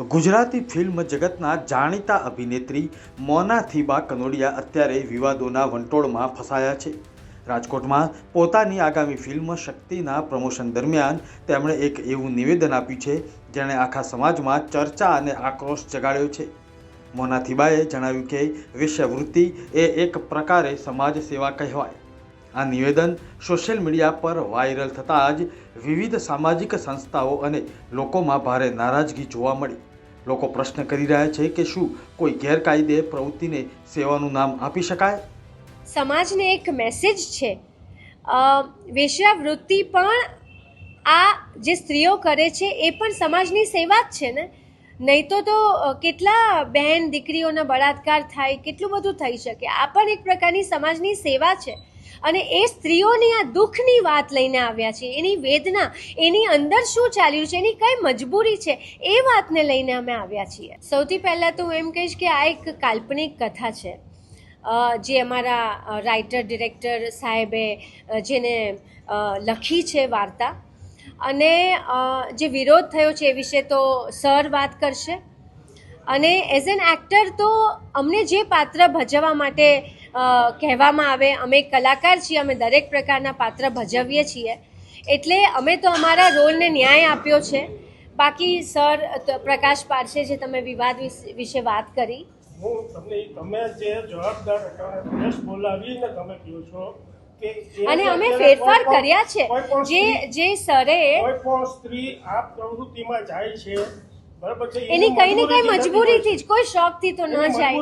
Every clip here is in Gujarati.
ગુજરાતી ફિલ્મ જગતના જાણીતા અભિનેત્રી મોના થીબા કનોડિયા અત્યારે વિવાદોના વંટોળમાં ફસાયા છે. રાજકોટમાં પોતાની આગામી ફિલ્મ શક્તિના પ્રમોશન દરમિયાન તેમણે એક એવું નિવેદન આપ્યું છે, જેણે આખા સમાજમાં ચર્ચા અને આક્રોશ જગાડ્યો છે. મોના થીબાએ જણાવ્યું કે વિષયવૃત્તિ એ એક પ્રકારે સમાજ સેવા કહેવાય. આ નિવેદન સોશિયલ મીડિયા પર વાયરલ થતાં જ વિવિધ સામાજિક સંસ્થાઓ અને લોકોમાં ભારે નારાજગી જોવા મળી. લોકો પ્રશ્ન કરી રહ્યા છે કે શું કોઈ ગેરકાયદે પ્રવૃત્તિને સેવાનું નામ આપી શકાય? સમાજને એક મેસેજ છે. વેશ્યાવૃત્તિ પણ આ જે સ્ત્રીઓ કરે છે એ પણ સમાજની સેવા જ છે ને? નહીં તો તો કેટલા બહેન દીકરીઓના બળાત્કાર થાય, કેટલું બધું થઈ શકે? આ પણ એક પ્રકારની સમાજની સેવા છે. અને એ સ્ત્રીઓની આ દુઃખની વાત લઈને આવ્યા છે. એની વેદના એની અંદર શું ચાલ્યું છે? એની કઈ મજબૂરી છે? એ વાતને લઈને અમે આવ્યા છીએ. સૌથી પહેલાં તો હું એમ કહીશ કે આ એક કાલ્પનિક કથા છે. જે અમારા રાઇટર ડિરેક્ટર સાહેબે જેને લખી છે વાર્તા. અને જે વિરોધ થયો છે એ વિશે તો સર વાત કરશે. અને એઝ એન એક્ટર તો અમને જે પાત્ર ભજવવા માટે કહેવામાં આવે અમે એક કલાકાર છીએ અમે દરેક પ્રકારના પાત્ર ભજવીએ છીએ. એટલે અમે તો અમારા રોલને ન્યાય આપ્યો છે. બાકી સર પ્રકાશ પારસે જે તમે વિવાદ વિશ- વાત કરી. હું તમને તમે જે જવાબદાર બોલાવીને તમે કહો છો કે અને અમે ફેરફાર કર્યા છે. જે જે સરે સ્ત્રી આ પ્રવૃત્તિમાં જાય છે બરાબર છે એની કઈ ને કઈ મજબૂરીથી જ કોઈ શોખથી તો ન જાય.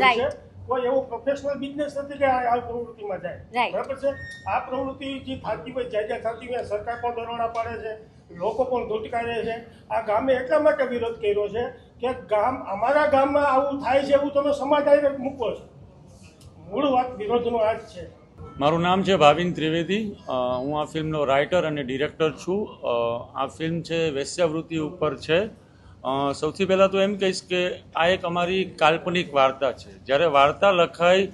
રાઈટ કોઈ એવું પ્રોફેશનલ બિઝનેસ નથી કે આ આ પ્રવૃત્તિમાં જાય. બરાબર છે? આ પ્રવૃત્તિ જે થતી હોય જ્યાં જ્યાં થતી હોય સરકાર પણ દરોડા પાડે છે લોકો પણ ધૂટકારે છે. આ ગામે એટલા માટે વિરોધ કર્યો છે કે ગામ અમારા ગામમાં આવું થાય છે એવું તમે સમાજ આવી મૂકો છો. મૂળ વાત વિરોધનો આ જ છે. મારું નામ છે ભાવિન ત્રિવેદી. હું આ ફિલ્મનો રાઇટર અને ડિરેક્ટર છું. આ ફિલ્મ છે વેશ્યાવૃત્તિ ઉપર છે. સૌથી પહેલાં તો એમ કહીશ કે આ એક અમારી કાલ્પનિક વાર્તા છે. જ્યારે વાર્તા લખાઈ,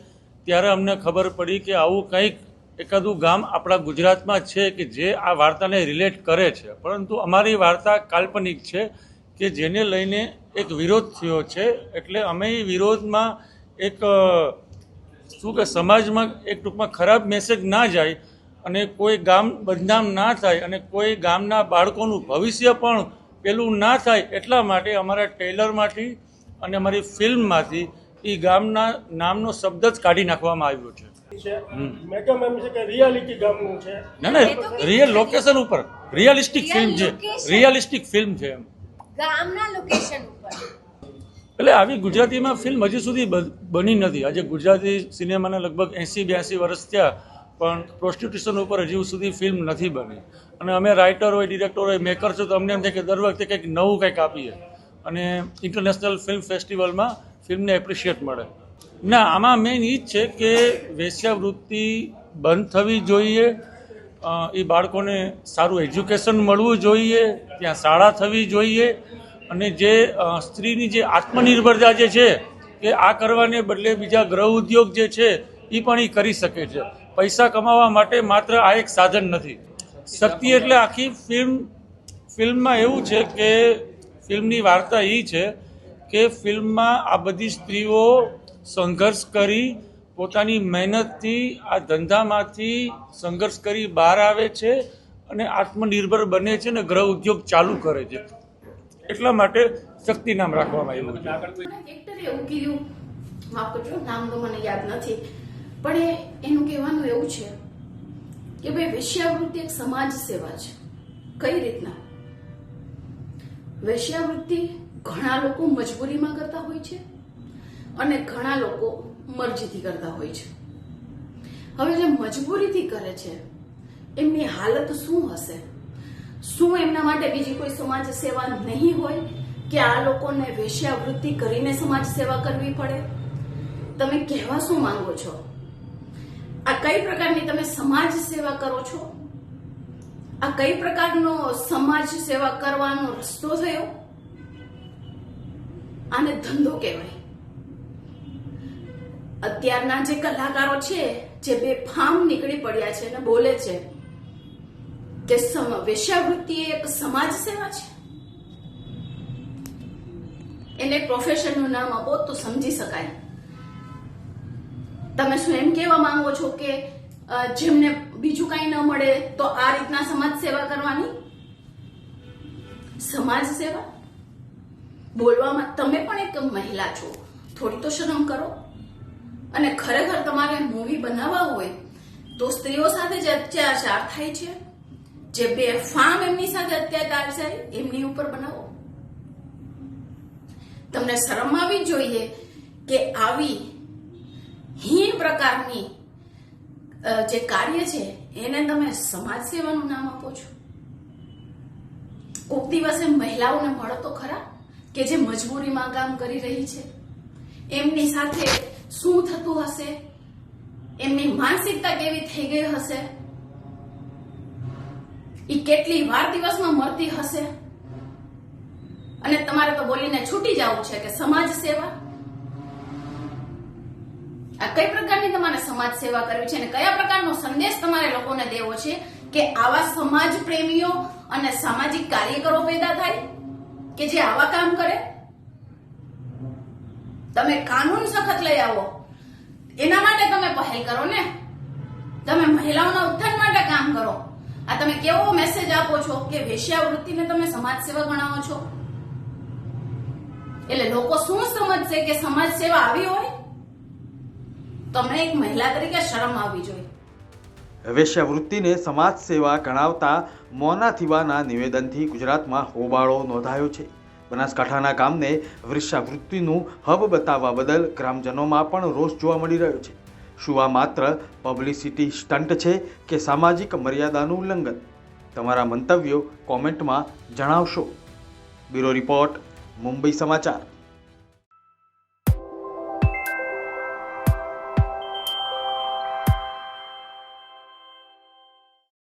ત્યારે અમને ખબર પડી કે આવું કંઈક એકાદું ગામ આપણા ગુજરાતમાં છે કે જે આ વાર્તાને રિલેટ કરે છે. પરંતુ અમારી વાર્તા કાલ્પનિક છે કે જેને લઈને એક વિરોધ થયો છે. એટલે અમે એ વિરોધમાં એક શું કે સમાજમાં એક ટૂંકમાં ખરાબ મેસેજ ના જાય અને કોઈ ગામ બદનામ ના થાય અને કોઈ ગામના બાળકોનું ભવિષ્ય પણ પેલું ના થાય એટલા માટે અમારા ટ્રેલરમાંથી અને અમારી ફિલ્મમાંથી એ ગામના નામનો શબ્દ જ કાઢી નાખવામાં આવ્યો છે. છે. મેડમ એમ છે કે રિયાલિટી ગામનું છે. ના ના રિયલ લોકેશન ઉપર રિયલિસ્ટિક ફિલ્મ છે. રિયલિસ્ટિક ફિલ્મ છે એમ. ગામના લોકેશન ઉપર. એટલે આવી ગુજરાતીમાં ફિલ્મ હજી સુધી બની નથી. આજે ગુજરાતી સિનેમાને લગભગ એંસી બ્યાસી વર્ષ થયા. પણ પ્રોસ્ટિટ્યુશન ઉપર હજી સુધી ફિલ્મ નથી બની. અને અમે રાઇટર હોય ડિરેક્ટર હોય મેકર છો, તો અમને એમ થાય કે દર વખતે કંઈક નવું કંઈક આપીએ. અને ઇન્ટરનેશનલ ફિલ્મ ફેસ્ટિવલમાં ફિલ્મને એપ્રિશિએટ મળે. ના, આમાં મેઇન એ જ છે કે વેશ્યાવૃત્તિ બંધ થવી જોઈએ. એ બાળકોને સારું એજ્યુકેશન મળવું જોઈએ. ત્યાં શાળા થવી જોઈએ. અને જે સ્ત્રીની જે આત્મનિર્ભરતા જે છે, કે આ કરવાને બદલે બીજા ગ્રહ ઉદ્યોગ જે છે એ પણ એ કરી શકે છે. પૈસા કમાવા માટે માત્ર આ એક સાધન નથી. શક્તિ એટલે આખી ફિલ્મ, ફિલ્મમાં એવું છે કે ફિલ્મની વાર્તા એ છે કે ફિલ્મમાં આ બધી સ્ત્રીઓ સંઘર્ષ કરી, પોતાની મહેનતથી આ ધંધામાંથી સંઘર્ષ કરી બહાર આવે છે અને આત્મનિર્ભર બને છે અને ગ્રહ ઉદ્યોગ ચાલુ કરે છે. એટલા માટે શક્તિ નામ રાખવામાં આવ્યું છે. નામ તો મને યાદ નથી. પણ એ એનું કહેવાનું એવું છે કે ભાઈ વેશ્યાવૃત્તિ એક સમાજ સેવા છે. કઈ રીતના? વેશ્યાવૃત્તિ ઘણા લોકો મજબૂરીમાં કરતા હોય છે અને ઘણા લોકો મરજીથી કરતા હોય છે. હવે જે મજબૂરીથી કરે છે, એમની હાલત શું હશે? શું એમના માટે બીજી કોઈ સમાજ સેવા નહીં હોય કે આ લોકોને વેશ્યાવૃત્તિ કરીને સમાજ સેવા કરવી પડે? તમે કહેવા શું માંગો છો? આ કઈ પ્રકારની તમે સમાજ સેવા કરો છો? આ કઈ પ્રકારનો સમાજ સેવા કરવાનો રસ્તો થયો? આને ધંધો કહેવાય. અત્યારના જે કલાકારો છે, જે બે ફામ નીકળી પડ્યા છે અને બોલે છે કે વેશ્યાવૃત્તિ એક સમાજ સેવા છે. એને પ્રોફેશનનું નામ આપો તો સમજી શકાય. તમે શું એમ કહેવા માંગો છો કે જેમને બીજું કાંઈ ન મળે તો આ રીતના સમાજ સેવા કરવાની? સમાજ સેવા? બોલવામાં તમે પણ એક મહિલા છો. થોડી તો શરમ કરો. અને ખરેખર તમારે મૂવી બનાવવા હોય તો સ્ત્રીઓ સાથે જે અત્યાચાર થાય છે. જે બે ફામ એમની સાથે અત્યાચાર છે, એમની ઉપર બનાવો. તમને શરમ આવી જોઈએ કે આવી હીન પ્રકારની જે કાર્ય છે, એને તમે સમાજ સેવાનું નામ આપો છો. કોક દિવસે મહિલાઓને મળો તો ખરા, કે જે મજબૂરીમાં કામ કરી રહી છે. એમની સાથે શું થતું હશે? એમની માનસિકતા કેવી થઈ ગઈ હશે? એ કેટલી વાર દિવસમાં મળતી હશે? અને તમારે તો બોલીને છૂટી જવું છે કે સમાજ સેવા આ કઈ પ્રકારની તમારે સમાજ સેવા કરવી છે અને કયા પ્રકારનો સંદેશ તમારે લોકોને દેવો છે કે આવા સમાજ પ્રેમીઓ અને સામાજિક કાર્યકરો પેદા થાય કે જે આવા કામ કરે? તમે કાનૂન સખત લઈ આવો. એના માટે તમે પહેલ કરો ને. તમે મહિલાઓના ઉત્થાન માટે કામ કરો. આ તમે કેવો મેસેજ આપો છો કે વેશ્યાવૃત્તિને તમે સમાજ સેવા ગણાવો છો? એટલે લોકો શું સમજશે કે સમાજ સેવા આવી હોય? તમને એક મહિલા તરીકે શરમ આવવી જોઈએ. વેશ્યાવૃત્તિને સમાજ સેવા ગણાવતા મોના થીવાના નિવેદનથી ગુજરાતમાં હોબાળો નોંધાયો છે. બનાસકાંઠાના ગામને વેશ્યાવૃત્તિનું હબ બતાવવા બદલ ગ્રામજનોમાં પણ રોષ જોવા મળી રહ્યો છે. શું આ માત્ર પબ્લિસિટી સ્ટન્ટ છે કે સામાજિક મર્યાદાનું ઉલ્લંઘન? તમારા મંતવ્યો કોમેન્ટમાં જણાવશો. બ્યુરો રિપોર્ટ, મુંબઈ સમાચાર.